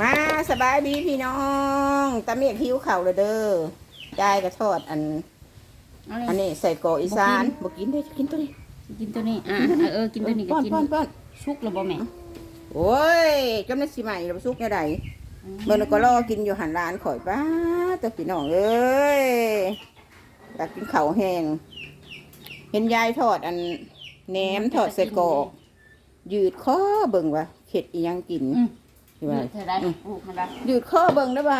มาสบายดีพี่น้องตาเมียกหิวเข่าวเลยเด้อยายกระทอดอันเอาเลยอันนี้ใส่กรอกอีสานบอกกินได้กินตัวนี้ กินตัวนี้ อะเออเออ กินตัวนี้ก็ป้อนกินป้อนป้อนชุกแล้วบ่แม่ โอ้ยจำได้สิใหม่เราซุกเนี่ยใดเมื่อนั้นก็รอกินอยู่หันร้านข่อยป้าตัวพี่น้องเอ้ยอยากกินข้าวแห้ง เห็นยายทอดอันแหนมทอดใส่กรอกยืดข้อเบิ่งว่าเข็ดอีหยังกิน อืมใช่ไหมเธอได้ลูกมันได้ยืดข้อเบิ่งได้ว่า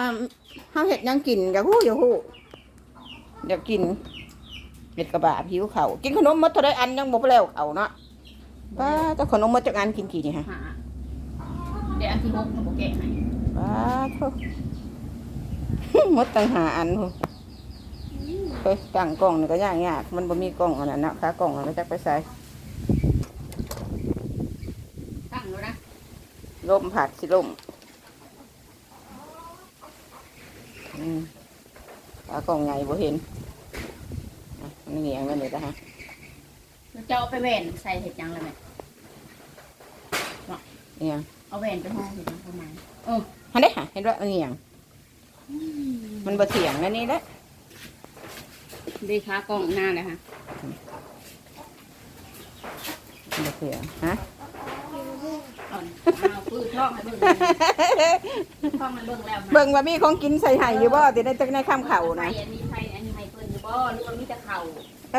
เฮาเห็ดหยังกินอยากฮู้อยากฮู้อยากกินเห็ดกระบะผิวเขาวกินขนมหมดเท่าไรอันยังบ่แล้วเขาเนาะป้าแต่ขนมหมดจากอันกินกี่นี่ฮะหาเดี๋ยวอันที่หกเขาบอกแกะให้ป้าโทษหมดตั้งหาอันพุ่นเฮ้ยตั้งกล้องนี่ก็ยากยากมันบ่มีกล้องอันนั้นนะขากล้องมันจักไปใส่ ตั้งแล้วนะ ลมผัดสิลมอืมขากล้องใหญ่บ่เห็นอะมันเหนียงมันเลยนะฮะแล้วจะเอาไปแหวนใส่เห็ดยังเลยแม่เหนียงเอาแหวนไปห้องเห็ดยังประมาณเออฮันได้ค่ะเห็นว่ามันเหนียงมันบ่เถียงนั่นนี่แหละดีค้ากล้องหน้าเลยค่ะมันบ่เถียงฮะ อ่อนเอาปื้ดท้องให้เบิ่งเลยท้องให้เบิ่งแล้วนะเบิ่งว่ามีของกินใส่ไห้อยู่บ่ติได้จักในข้ามเข่านะใส่อันนี้ใส่อันนี้ให้เพิ่นอยู่บ่หรือว่ามีแต่เข่าเอ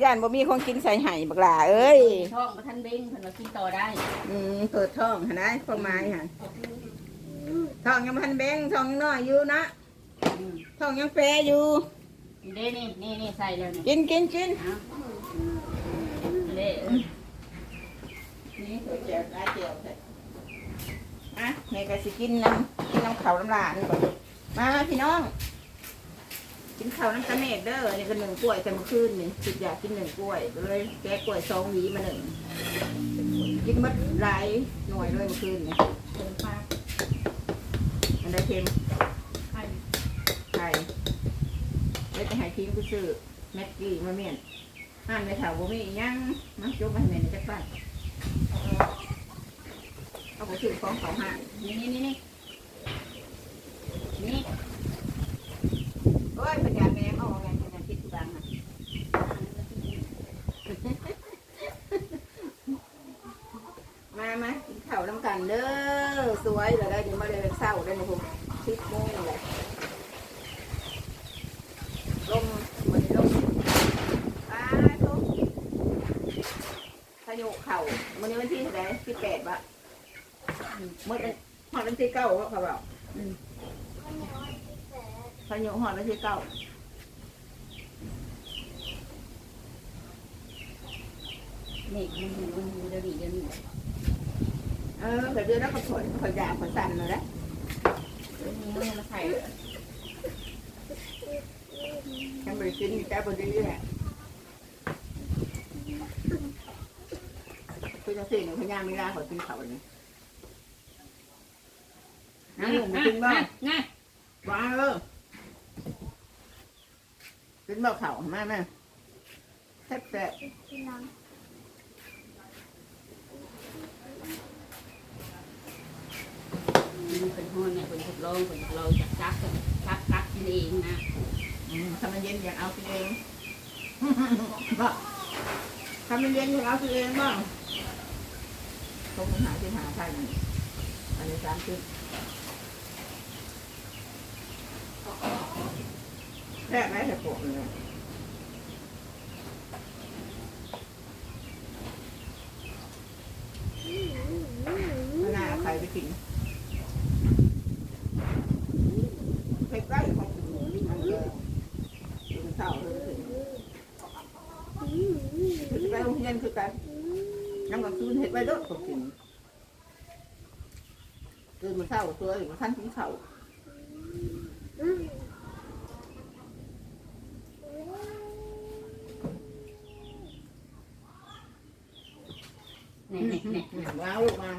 อย่านบ่มีของกินใส่ไห้บักหล่าเอ้ยท้องบ่ทันเบ่งเพิ่นว่ากินต่อได้อืมเปิดท้องหั่นนะความหมายหั่นท้องยังบ่ทันแบงท้องยังน้อยอยู่นะอืมท้องยังแปรอยู่นี่เด้นี่นี่นี่ใส่แล้วนี่กินกินกินเอา เด้เออนี่เจียวได้เจียวเถอะมาแม่ก็สิกินน้ำกินน้ำข้าวน้ำลานี่ก่อนมาพี่น้อง กินข้าวน้ำตะเมกเด้อนี่ก็หนึ่งกล้วยแต่เมื่อคืนนี่คิดอยากกินหนึ่งกล้วยก็เลยแกะกล้วยสองหวีมาหนึ่งกินหมดหลายหน่วยเลยเมื่อคืนนี่เติมปลาอันใดเค็มไข่ไข่เลยจะให้ทีมกูซื้อแม็กกี้มาเมียนห้านในแถวบ่มีอิหยังมักยกมาให้แม่ในจักรบ้าน ไปซื้อของเขาห้างนี่นี่นี่นี่นี่โอ้ยพญาแม่เอาไงพญาคิดกูดังอะมามากินข้าวน้ำกันเด้อสวยเลยได้ดีมาเลยเศร้าได้ในผมชิดโมงเลยลมมันลมป้าทุกพายุเข่ามันนี้วันที่เท่าไหร่ที่แปดบะ เมื่อหอดวันที่เก้าเขาบอกอืมพายุหอดวันที่เก้านี่มันอยู่มันอยู่เดี๋ยวนี้เดี๋ยวนี้เออแต่เดือนแล้วก็ถอยถอยยาถอยสั้นเลยนะเดี๋ยวนี้มันมาใส่ฉันบริกินอยู่แต่บริกินแหละคือจะสิ่งหนึ่งพยายามไม่ได้ขอกินเขาเลย นะนะว้าเออกินบ่เขาแม่แม่แซ่บแซ่บมันเป็นห้องเนี่ยเป็นทดลองเป็นทดลองจากซักซักซักกินเองนะอืมทำมันเย็นอยากเอาตัวเองบ่ทำมันเย็นอยากเอาตัวเองบ้างคงหาที่หาไทยมันอันนี้สามสิบ แรกไหมแต่ปวดเลยไม่น่าเอาใครไปกินไปใกล้ของมันเลยกินข้าเลยถึงคือไปโรงเรียนคือกันน้ำกับคืนเห็ดไว้ด้วยก็กินตื่นมาเช้าตัวอยู่ท่านกินข้า วนี่นี่นี่ว้าวลูกมา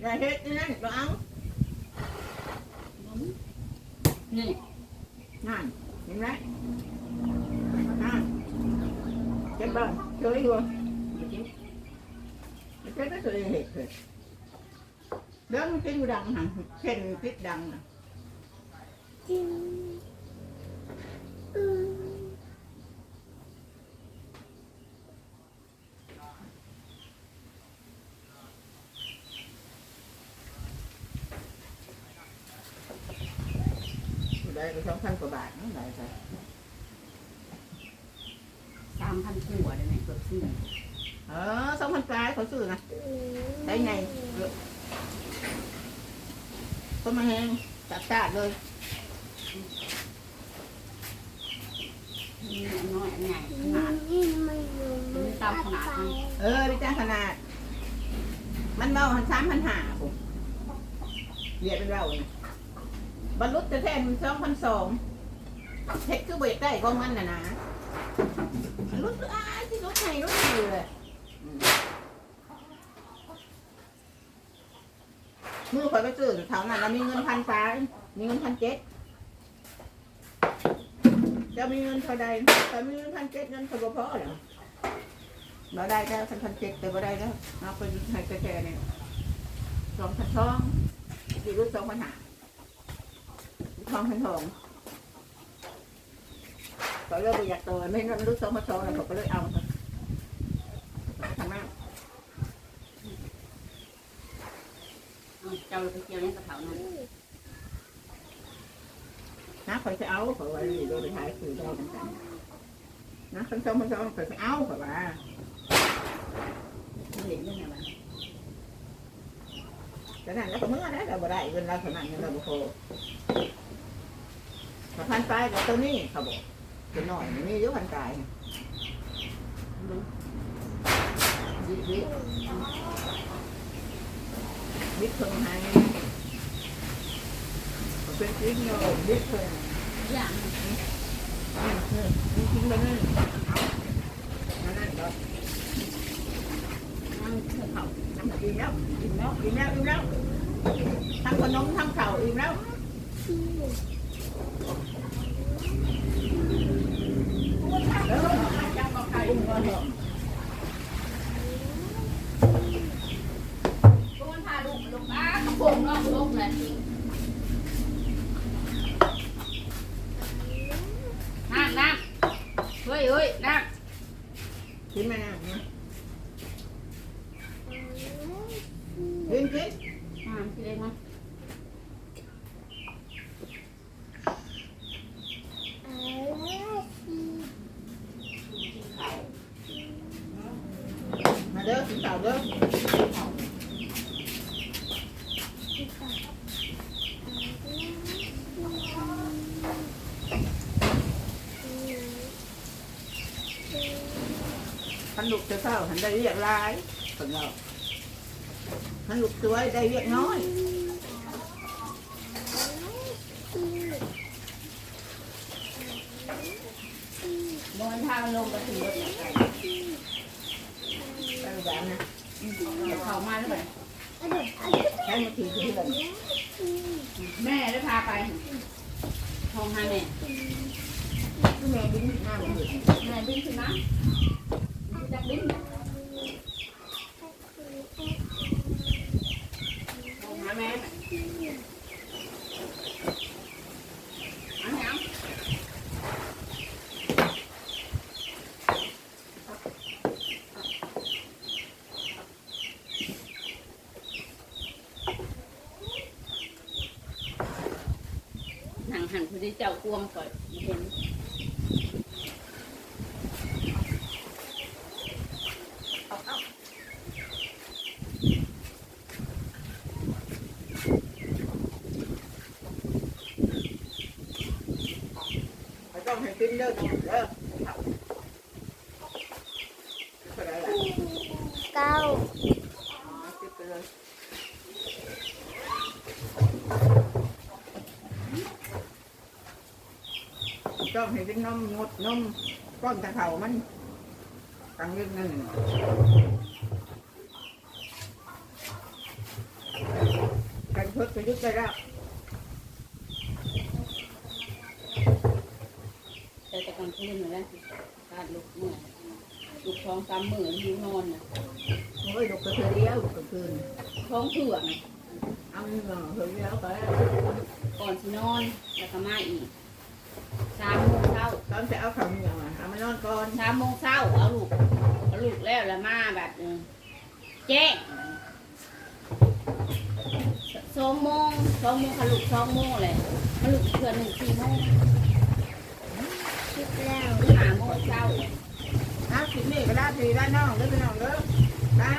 อย่าเฮ็ดนั่นว้าวนี่นั่นเห็นไหมนั่นเจ็บบ้างเจออยู่บ่จิ้มไม่ใช่ก็ตัวเองเห็ดเลย เรื่องมันเป็นอยู่ดังหันเช่นพิษดังน่ะอยู่ได้ก็สองพันกว่าบาทนั่นไหนใช่3,000ตัวได้ไหมเกือบสี่เออสองพันปลายเขาซื้อนะได้ไงเยอะต้นมะแหงจัดจ้าดเลยมีอันน้อยอันใหญ่ขนาดมันตามขนาดมันเออได้จ้างขนาด มันเบาหันสามพันห้าผมเรียกเป็นเราเนี่ยบรรลุจะแทนสองพันสองเท็กคือเบรกได้ก็มันน่ะนะรถอ้ายที่รถไทยรถไทยเลย มมือคอยไปซื้อแถวนั้นเรามีเงินพันสายมีเงินพันเจ็ดจะมีเงินเท่าใดแต่มีเงินพันเจ็ดเงินเขาบ่พอเหรอเราได้แล้วพันพันเจ็ดแต่บ่ได้แล้วเอาไปให้แค่ๆเนี่ยสองพันทองดีรุ่นสองพันห้าทองพันทองก็เลิกไปอยากตัวไม่งั้นรุ่นสองพันทองแล้วเขาก็เลยเอาทางนั้น เจ้าไปเกี่ยวเนี่ยกระเถานั้นนะคอยจะเอาเพราะว่าโดนไปท้ายคือได้กันกันนะพันสองพันสองคอยจะเอาเพราะว่ามันเห็นยังไงวะแต่นั้นแล้วก็เมื่อนะเราบ่ได้เงินเราเท่านั้นเงินเราบ่พอถ้าพันปลายกับตัวนี้เขาบอกเป็นหน่อยนมีเยอะพันปลายนะดู วิวิวิเพิ่งให้มันเป็นจริงเนาะวิเพิ่งอย่างอืมอืมจริงๆเลยนี่นั่นนั่นก็ นั่งเชื่อเขา ทำกินแล้วกินแล้วกินแล้วกินแล้วทั้งขนมทั้งข้าวอิ่มแล้วเออจับมาไข่อุ้มก่อนเถอะ ก็มันพาลูกลงอ้ากระ โปงนอกลงเลยนั่งนั่งเฮ้ยเฮ้ยนั่งกินไหมนะกินกินอ่าพี่เล็กมั้ยมาเด้อกินข้าวเด้อ ท่านลูกจะเศร้าท่านได้เรียกหลายคนเราท่านลูกสวยได้เรียกน้อยบนทางลงไปถึงรถเนี่ยไปแบบนะเดี๋ยวเขามาแล้วไปใช้มาถือเพื่อนแม่ได้พาไปห้องห้าแม่ บินขึ้นนะจะบินห้องหาแม่อันนี้ หนังหันพอดีเจ้าอ้วมก่อนเห็น ไม่ต้องให้กินเด้องเด้อเท่าไหร่ล่ะเก้าเอาคิดไปเลยต้องให้กินนมงดนมก้อนตะเข่ามันตังเรื่องนั่นกันเพิดไปยุดไปแล้ว แต่แต่กลางคืนเหมือนกันการลุกเมื่อยลุกท้องตามมือหิวนอนน่ะโอ้ยลูกกระเทือเดียวลูกกระคืนท้องเผือกน่ะเอาเงินเทือเดียวไปก่อนสินอนแล้วก็มาอีกสามโมงเช้าตอนจะเอาเขาเหนียวอะเอามานอนก่อนสามโมงเช้าเอาลูกเอาลูกแล้วแล้วมาแบบเออแจ้งสองโมงสองโมงค่ะลูกสองโมงเลยมาลูกเพื่อนหนึ่งสี่โมงคิด แล้วหาโมงเช้าเอาสินี่ก็ได้ทีได้น้องเด้อพี่น้องเด้อได้